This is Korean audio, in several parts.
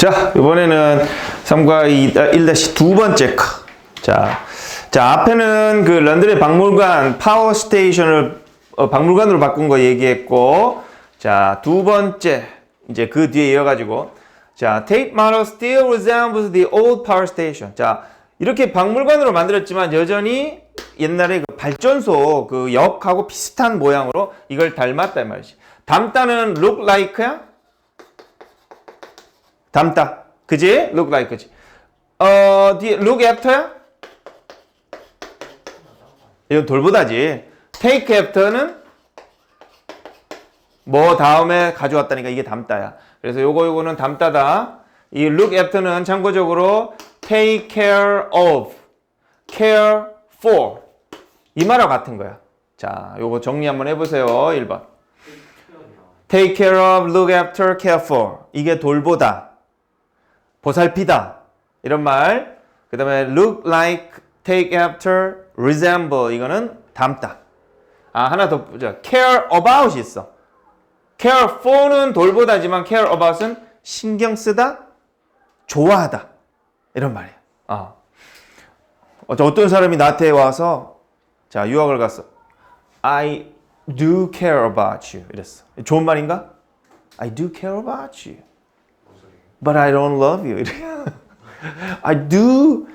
자, 이번에는 3과 1-두 번째 거. 자, 자, 앞에는 그 런던의 박물관 파워 스테이션을 어, 박물관으로 바꾼 거 얘기했고, 자, 두 번째, 이제 그 뒤에 이어가지고, 자, Tate model still resembles the old power station. 자, 이렇게 박물관으로 만들었지만 여전히 옛날에 그 발전소 그 역하고 비슷한 모양으로 이걸 닮았다 이 말이지. 닮다는 look like야? 닮다. 그지? look like 그지? 어, 뒤에 look after야? 이건 돌보다지. take after는 뭐 다음에 가져왔다니까 이게 닮다야. 그래서 요거 요거는 닮다다. 이 look after는 참고적으로 take care of, care for 이 말하고 같은 거야. 자, 요거 정리 한번 해보세요. 1번. take care of, look after, care for 이게 돌보다, 보살피다 이런 말. 그 다음에 look like, take after, resemble 이거는 닮다. 아 하나 더 보자. care about이 있어. care for는 돌보다지만 care about은 신경 쓰다, 좋아하다 이런 말이야. 아. 어떤 사람이 나한테 와서 자 유학을 갔어. I do care about you 이랬어. 좋은 말인가? I do care about you, but I don't love you. I do.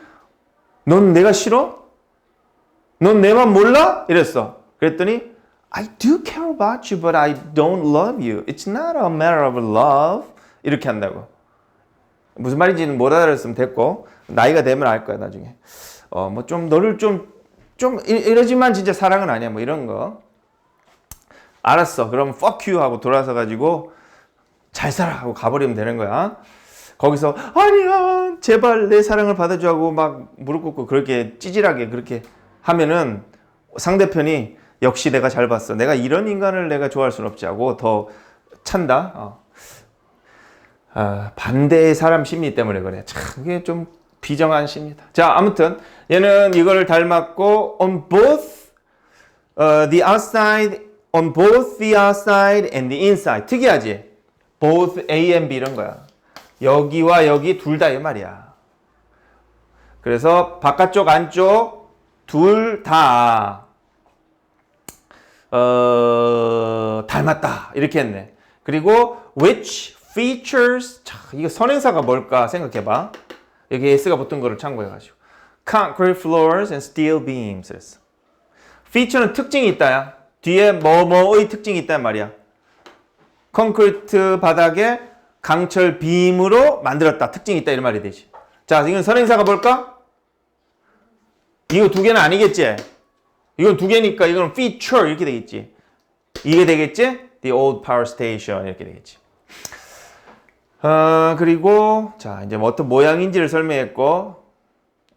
넌 내가 싫어? 넌 내 맘 몰라? 이랬어. 그랬더니 I do care about you, but I don't love you. It's not a matter of love. 이렇게 한다고. 무슨 말인지는 못 알아들었으면 됐고 나이가 되면 알 거야 나중에. 어 뭐 좀 너를 좀좀 이러지만 진짜 사랑은 아니야 뭐 이런 거. 알았어. 그럼 fuck you 하고 돌아서 가지고 잘 살아 하고 가버리면 되는 거야. 거기서 아니야 제발 내 사랑을 받아줘 하고 막 무릎 꿇고 그렇게 찌질하게 그렇게 하면은 상대편이 역시 내가 잘 봤어. 내가 이런 인간을 내가 좋아할 수는 없지 하고 더 찬다. 어. 아, 반대의 사람 심리 때문에 그래. 참 이게 좀 비정한 심리다. 자, 아무튼 얘는 이거를 닮았고 on both uh, the outside on both the outside and the inside. 특이하지? Both A and B 이런 거야. 여기와 여기 둘 다 이 말이야. 그래서 바깥쪽 안쪽 둘 다 어, 닮았다 이렇게 했네. 그리고 which features 자, 이거 선행사가 뭘까 생각해봐. 여기 s가 붙은 거를 참고해가지고 concrete floors and steel beams 했어. feature는 특징이 있다야. 뒤에 뭐뭐의 특징이 있단 말이야. 콘크리트 바닥에 강철 빔으로 만들었다. 특징이 있다 이런 말이 되지. 자, 이건 선행사가 뭘까? 이거 두 개는 아니겠지? 이건 두 개니까 이거는 feature 이렇게 되겠지. 이게 되겠지? The old power station 이렇게 되겠지. 어, 그리고 자, 이제 뭐 어떤 모양인지를 설명했고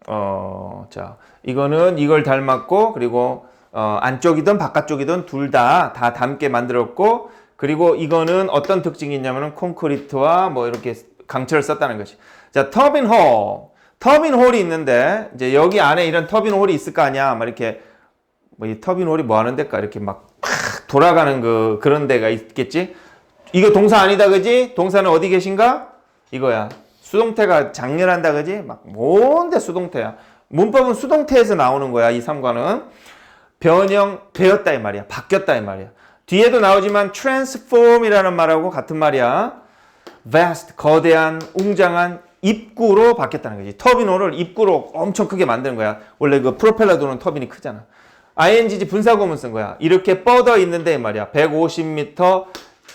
어, 자, 이거는 이걸 닮았고 그리고 어, 안쪽이든 바깥쪽이든 둘 다 다 닮게 만들었고 그리고 이거는 어떤 특징이 있냐면은 콘크리트와 뭐 이렇게 강철을 썼다는 것이. 자, 터빈 홀. 터빈 홀이 있는데 이제 여기 안에 이런 터빈 홀이 있을 거 아니야. 막 이렇게 뭐 이 터빈 홀이 뭐 하는 데까 이렇게 막 돌아가는 그 그런 데가 있겠지. 이거 동사 아니다 그지? 동사는 어디 계신가? 이거야. 수동태가 장렬한다 그지? 막 뭔데 수동태야. 문법은 수동태에서 나오는 거야. 이 삼과는 변형 되었다 이 말이야. 바뀌었다 이 말이야. 뒤에도 나오지만 transform이라는 말하고 같은 말이야. vast 거대한 웅장한 입구로 바뀌었다는 거지. 터비노를 입구로 엄청 크게 만드는 거야. 원래 그 프로펠러 도는 터빈이 크잖아. ing 분사구문 쓴 거야. 이렇게 뻗어 있는데 말이야. 150m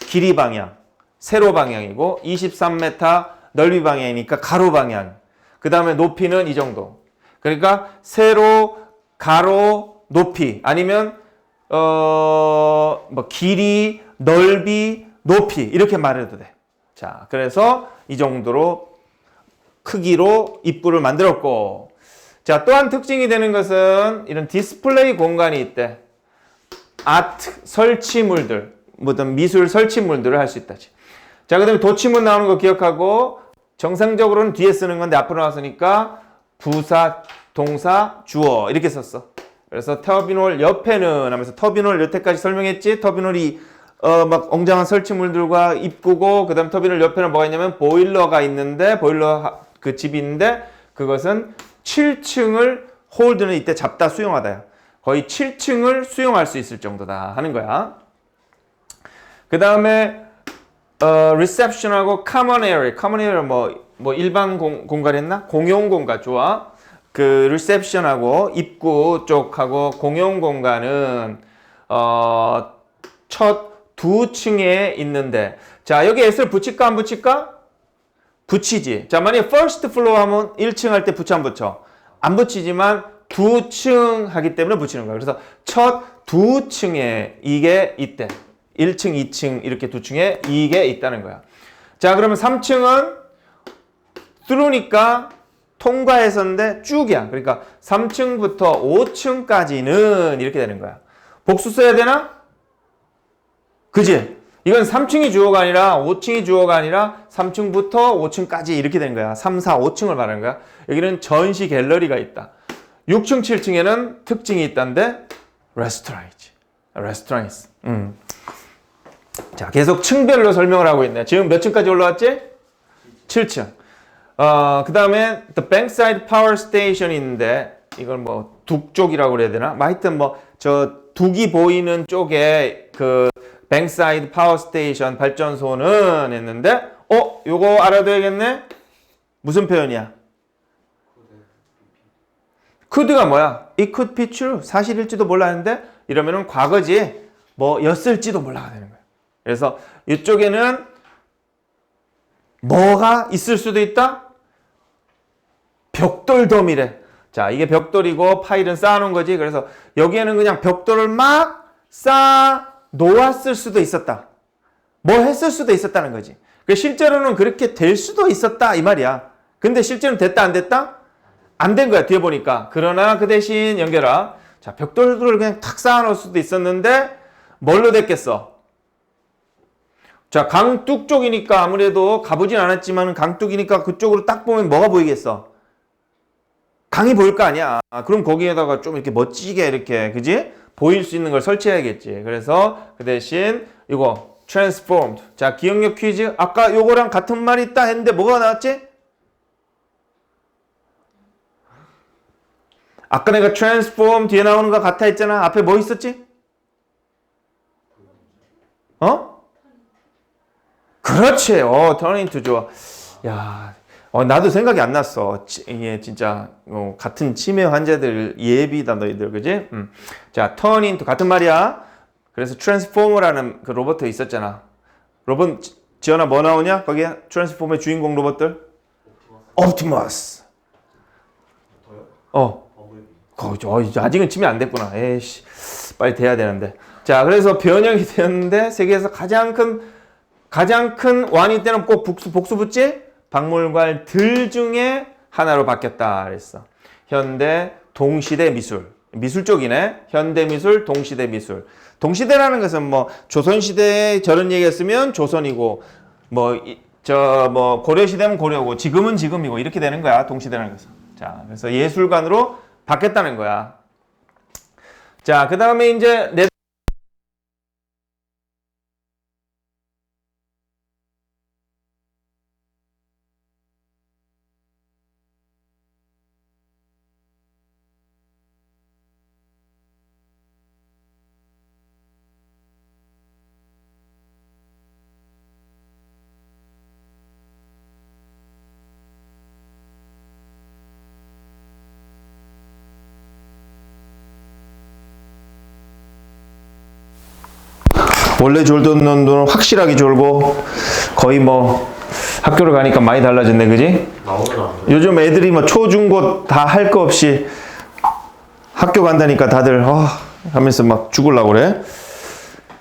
길이 방향, 세로 방향이고 23m 넓이 방향이니까 가로 방향. 그 다음에 높이는 이 정도. 그러니까 세로, 가로, 높이 아니면 어, 뭐 길이, 넓이, 높이 이렇게 말해도 돼. 자, 그래서 이 정도로 크기로 입구를 만들었고, 자, 또한 특징이 되는 것은 이런 디스플레이 공간이 있대. 아트, 설치물들, 어떤 미술 설치물들을 할 수 있다지. 자, 그 다음에 도치문 나오는 거 기억하고, 정상적으로는 뒤에 쓰는 건데 앞으로 나왔으니까 부사, 동사, 주어 이렇게 썼어. 그래서 터비놀 옆에는 하면서 터비놀 여태까지 설명했지? 터비놀이 어, 막 엉장한 설치물들과 입구고 그다음 터빈을 옆에는 뭐가 있냐면 보일러가 있는데 보일러 하- 그 있는데 그것은 7층을 홀드는 이때 잡다 수용하다야. 거의 7층을 수용할 수 있을 정도다 하는 거야. 그 다음에 어, reception하고 common area, common area 뭐, 뭐 일반 공, 공간 했나? 공용 공간 좋아. 그 reception하고 입구 쪽하고 공용 공간은 어, 첫 두 층에 있는데 자 여기 S를 붙일까 안 붙일까? 붙이지. 자 만약에 first floor 하면 1층 할 때 붙여 안 붙여? 안 붙이지만 두 층 하기 때문에 붙이는 거야. 그래서 첫 두 층에 이게 있대. 1층, 2층 이렇게 두 층에 이게 있다는 거야. 자 그러면 3층은 through니까 통과해서인데 쭉이야. 그러니까 3층부터 5층까지는 이렇게 되는 거야. 복수 써야 되나? 그지? 이건 3층이 주어가 아니라 5층이 주어가 아니라 3층부터 5층까지 이렇게 되는 거야. 3, 4, 5층을 말하는 거야. 여기는 전시 갤러리가 있다. 6층, 7층에는 특징이 있다는데 레스토랑이지. 레스토랑이스. 음. 자, 계속 층별로 설명을 하고 있네. 지금 몇 층까지 올라왔지? 7층. 어, 그 다음에 The Bankside Power Station 있는데 이걸 뭐 북쪽이라고 그래야 되나? 뭐 하여튼 뭐저 둑이 보이는 쪽에 그 뱅사이드 파워 스테이션 발전소는 했는데 어? 요거 알아둬야겠네? 무슨 표현이야? could가 뭐야? It could be true. 사실일지도 몰랐는데 이러면은 과거지 뭐 였을지도 몰라가 되는 거야. 그래서 이쪽에는 뭐가 있을 수도 있다? 벽돌 덤이래. 자, 이게 벽돌이고 파일은 쌓아놓은 거지. 그래서 여기에는 그냥 벽돌을 막 쌓아 놓았을 수도 있었다. 뭐 했을 수도 있었다는 거지. 그 실제로는 그렇게 될 수도 있었다 이 말이야. 근데 실제로는 됐다 안 됐다? 안 된 거야 뒤에 보니까. 그러나 그 대신 연결아. 자, 벽돌을 그냥 탁 쌓아 놓을 수도 있었는데 뭘로 됐겠어? 자, 강둑 쪽이니까 아무래도 가보진 않았지만 강둑이니까 그쪽으로 딱 보면 뭐가 보이겠어? 강이 보일 거 아니야. 아, 그럼 거기에다가 좀 이렇게 멋지게 이렇게, 그지? 보일 수 있는 걸 설치해야겠지. 그래서 그 대신 이거 transformed. 자, 기억력 퀴즈. 아까 요거랑 같은 말이 있다 했는데 뭐가 나왔지? 아까 내가 transform 뒤에 나오는 거 같아 했잖아. 앞에 뭐 있었지? 어? 그렇지. 어, turn into 좋아. 야, 어, 나도 생각이 안 났어. 치- 진짜 어, 같은 치매 환자들 예비다 너희들 그지? 음. 자, turn into 같은 말이야. 그래서 트랜스포머라는 그 로봇 있었잖아. 로봇 지- 지연아 뭐 나오냐? 거기에 트랜스포머의 주인공 로봇들? 옵티머스. 어. 이제 아직은 치매 안 됐구나. 에이씨, 빨리 돼야 되는데. 자, 그래서 변형이 되었는데 세계에서 가장 큰 가장 큰 완이 때는 꼭 복수, 복수 붙지? 박물관 들 중에 하나로 바뀌었다 그랬어. 현대 동시대 미술. 미술 쪽이네. 현대 미술, 동시대 미술. 동시대라는 것은 뭐 조선 시대에 저런 얘기했으면 조선이고 뭐 저 뭐 고려 시대면 고려고 지금은 지금이고 이렇게 되는 거야. 동시대라는 것은. 자, 그래서 예술관으로 바뀌었다는 거야. 자, 그 다음에 이제 네 원래 졸던 놈들은 확실하게 졸고 거의 뭐 학교를 가니까 많이 달라졌네, 그지? 요즘 애들이 뭐 초 중 고 다 할 거 없이 학교 간다니까 다들 어, 하면서 막 죽을라고 그래.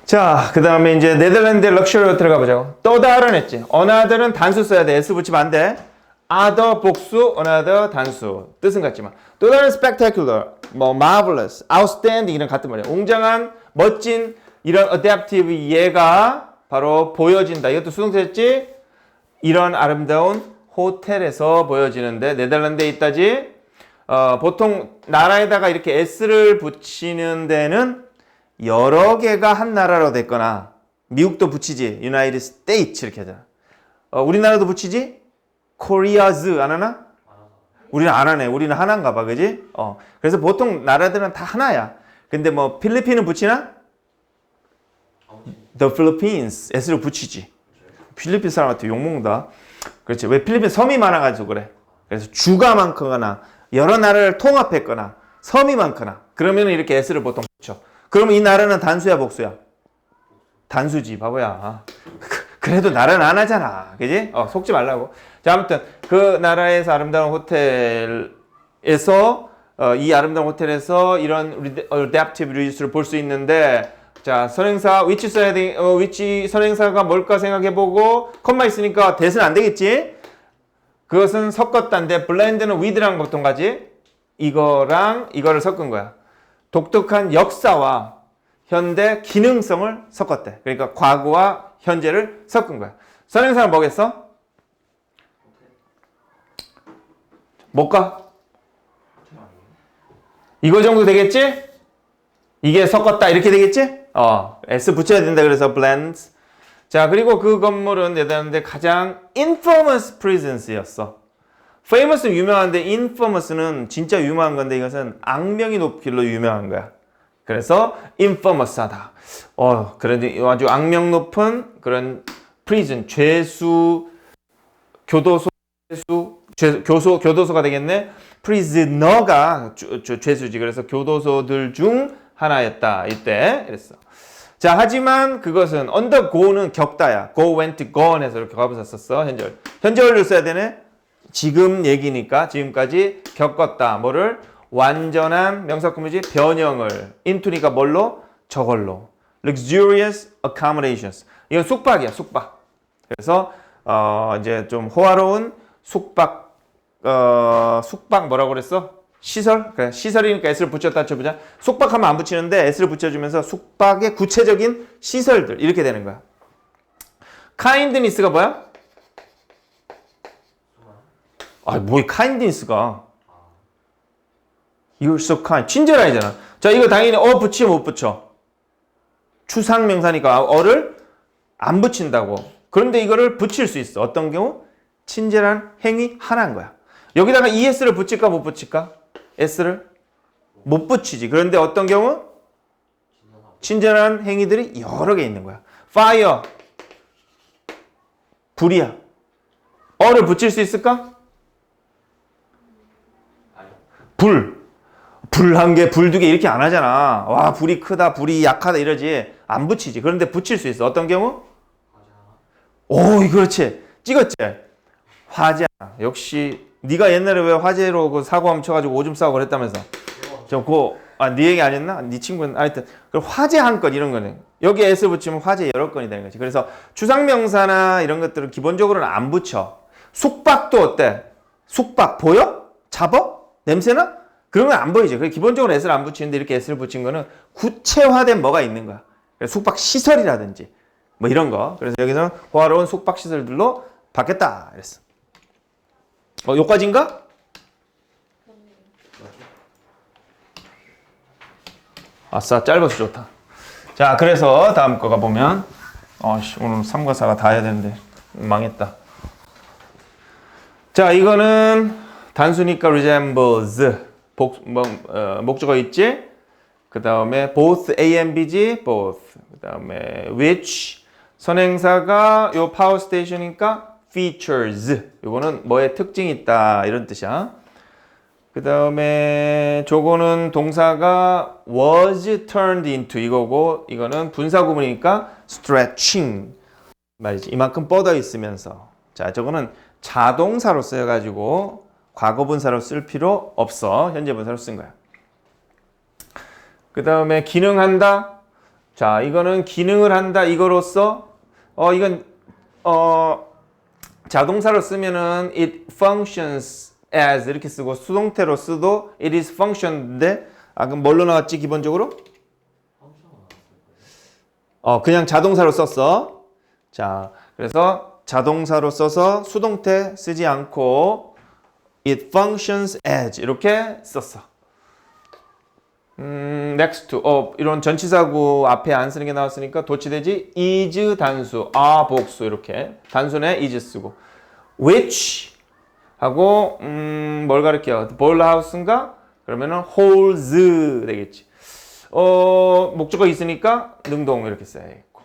자, 그 다음에 이제 네덜란드 럭셔리 호텔 가보자고. 또 다른 했지. 어나들은 단수 써야 돼. S 붙이면 안 돼. other 복수, another 단수. 뜻은 같지만. 또 다른 spectacular, 뭐 marvelous, outstanding 이런 같은 말이야. 웅장한, 멋진 이런 adaptive 얘가 바로 보여진다. 이것도 수동태였지? 이런 아름다운 호텔에서 보여지는데 네덜란드에 있다지. 어, 보통 나라에다가 이렇게 S를 붙이는 데는 여러 개가 한 나라로 됐거나 미국도 붙이지. United States 이렇게 하잖아. 어, 우리나라도 붙이지? Korea's 안 하나? 우리는 안 하네. 우리는 하나인가 봐. 그지? 어. 그래서 보통 나라들은 다 하나야. 근데 뭐 필리핀은 붙이나? The Philippines S를 붙이지. 필리핀 사람한테 욕먹는다. 그렇지. 왜 필리핀 섬이 많아가지고 그래. 그래서 주가 많거나 여러 나라를 통합했거나 섬이 많거나 그러면 이렇게 S를 보통 붙여. 그러면 이 나라는 단수야 복수야? 단수지 바보야. 그래도 나라는 안 하잖아. 그지? 어, 속지 말라고. 자, 아무튼 그 나라에서 아름다운 호텔에서 어, 이 아름다운 호텔에서 이런 어, adaptive reduce를 볼 수 있는데 자, 선행사 위치 써야 돼. 어, 위치 선행사가 뭘까 생각해 보고 컴마 있으니까 대는 안 되겠지? 그것은 섞었다인데 블렌드는 with랑 보통 가지. 이거랑 이거를 섞은 거야. 독특한 역사와 현대 기능성을 섞었대. 그러니까 과거와 현재를 섞은 거야. 선행사는 뭐겠어? 못 가? 이거 정도 되겠지? 이게 섞었다 이렇게 되겠지? 어, S 붙여야 된다 그래서 blends. 자, 그리고 그 건물은 네덜란드 가장 infamous presence였어. famous 는 유명한데 infamous는 진짜 유명한 건데 이것은 악명이 높길로 유명한 거야. 그래서 infamous하다. 어, 그런데 아주 악명 높은 그런 prison 죄수 교도소 죄수 죄, 교소 교도소가 되겠네. prisoner가 죄수지. 그래서 교도소들 중 하나였다. 이때 그랬어. 자, 하지만 그것은 undergo는 겪다야. go, went, gone 해서 이렇게 가부사 썼어. 현절. 현절을 써야 되네. 지금 얘기니까 지금까지 겪었다. 뭐를? 완전한 명사구문이지 변형을. into니까 뭘로? 저걸로. luxurious accommodations. 이건 숙박이야, 숙박. 그래서 어 이제 좀 호화로운 숙박 어 숙박 뭐라고 그랬어? 시설? 그래 시설이니까 S를 붙였다 쳐보자. 숙박하면 안 붙이는데 S를 붙여주면서 숙박의 구체적인 시설들 이렇게 되는 거야. kindness가 뭐야? 아, 뭐이 kindness가? You're so kind. 친절하잖아. 자, 이거 당연히 어 붙이면 못 붙여. 추상명사니까 어를 안 붙인다고. 그런데 이거를 붙일 수 있어. 어떤 경우? 친절한 행위 하나인 거야. 여기다가 ES를 붙일까 못 붙일까? S를 못 붙이지. 그런데 어떤 경우? 친절한 행위들이 여러 개 있는 거야. fire 불이야. 어를 붙일 수 있을까? 불. 불 한 개, 불 두 개 이렇게 안 하잖아. 와, 불이 크다, 불이 약하다 이러지. 안 붙이지. 그런데 붙일 수 있어. 어떤 경우? 오, 그렇지. 찍었지. 화재. 역시 네가 옛날에 왜 화재로 그 사고 한번 쳐가지고 오줌 싸고 그랬다면서. 저고 아, 네 얘기 아니었나? 네 친구는 하여튼 그 화재 한 건 이런 거는 여기 S 붙이면 화재 여러 건이 되는 거지. 그래서 추상명사나 이런 것들은 기본적으로는 안 붙여. 숙박도 어때? 숙박 보여? 잡어? 냄새나? 그런 건 안 보이지. 그래서 기본적으로 S를 안 붙이는데 이렇게 S를 붙인 거는 구체화된 뭐가 있는 거야. 숙박 시설이라든지 뭐 이런 거. 그래서 여기서는 호화로운 숙박 시설들로 바뀌었다. 이랬어. 어, 요까지인가? 아싸, 짧아서 좋다. 자, 그래서 다음 거가 보면, 어씨, 오늘 3과 4가 다 해야 되는데, 망했다. 자, 이거는 단수니까 resembles, 복, 뭐, 어, 목적어 있지? 그 다음에 both A and B지, both. 그 다음에 which, 선행사가 요 파워 스테이션이니까 features. 요거는 뭐의 특징이 있다, 이런 뜻이야. 그 다음에 저거는 동사가 was turned into 이거고 이거는 분사 구문이니까 stretching 말이지. 이만큼 뻗어 있으면서. 자 저거는 자동사로 쓰여가지고 과거 분사로 쓸 필요 없어. 현재 분사로 쓴 거야. 그 다음에 기능한다. 자 이거는 기능을 한다 이거로써 어 이건 어 자동사로 쓰면은 it functions as 이렇게 쓰고 수동태로 쓰도 it is function인데 아 그럼 뭘로 나왔지 기본적으로? 어 그냥 자동사로 썼어. 자 그래서 자동사로 써서 수동태 쓰지 않고 it functions as 이렇게 썼어. 음, next to, 어, 이런 전치사구 앞에 안 쓰는 게 나왔으니까 도치되지 is 단수, a 복수 이렇게 단순에 is 쓰고 which 하고 음, 뭘 가르쳐? 볼하우스인가? 그러면은 holds 되겠지. 어, 목적어 있으니까 능동 이렇게 써야겠고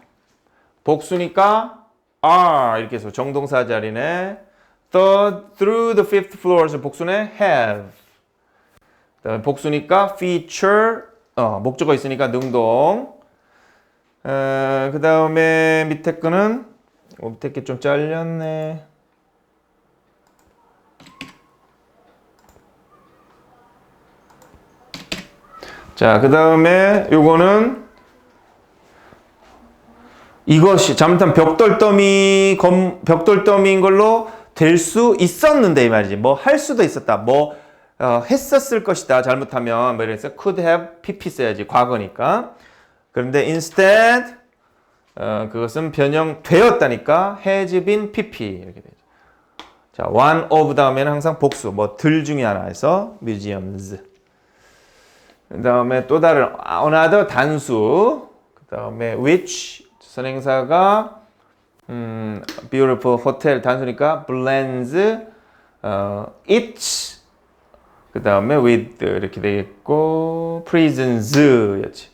복수니까 are 이렇게 해서 정동사 자리네. The through the fifth floors 복수네 have. 그다음에 복수니까 feature 어, 목적어 있으니까 능동. 어, 그 다음에 밑에 거는 어, 밑에 게 좀 잘렸네. 자, 그 다음에 요거는 이것이 잘못하면 벽돌더미 검, 벽돌더미인 걸로 될 수 있었는데 이 말이지. 뭐 할 수도 있었다. 뭐 어, 했었을 것이다. 잘못하면 뭐 이래서 could have pp 써야지 과거니까. 그런데 instead 어, 그것은 변형되었다니까 has been pp 이렇게 되죠. 자, one of 다음에는 항상 복수 뭐 들 중에 하나에서 museums. 그 다음에 또 다른 another 단수. 그 다음에 which 선행사가 음, beautiful hotel 단수니까 blends 어, it 그 다음에 with 이렇게 되겠고 prisons였지.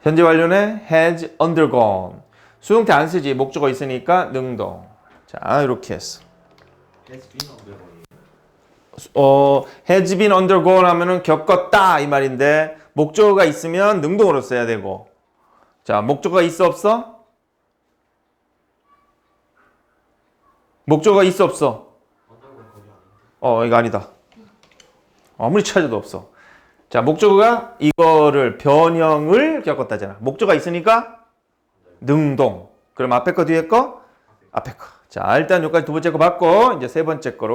현재 완료는 has undergone. 수동태 안 쓰지 목적어 있으니까 능동. 자 이렇게 했어. has been undergone. 어, has been undergone 하면은 겪었다 이 말인데 목적어가 있으면 능동으로 써야 되고 자 목적어가 있어 없어? 목적어가 있어 없어? 어 이거 아니다 아무리 찾아도 없어. 자 목적어가 이거를 변형을 겪었다잖아. 목적어가 있으니까 능동. 그럼 앞에 거 뒤에 거? 앞에 거 자 일단 여기까지 두 번째 거 받고 이제 세 번째 거로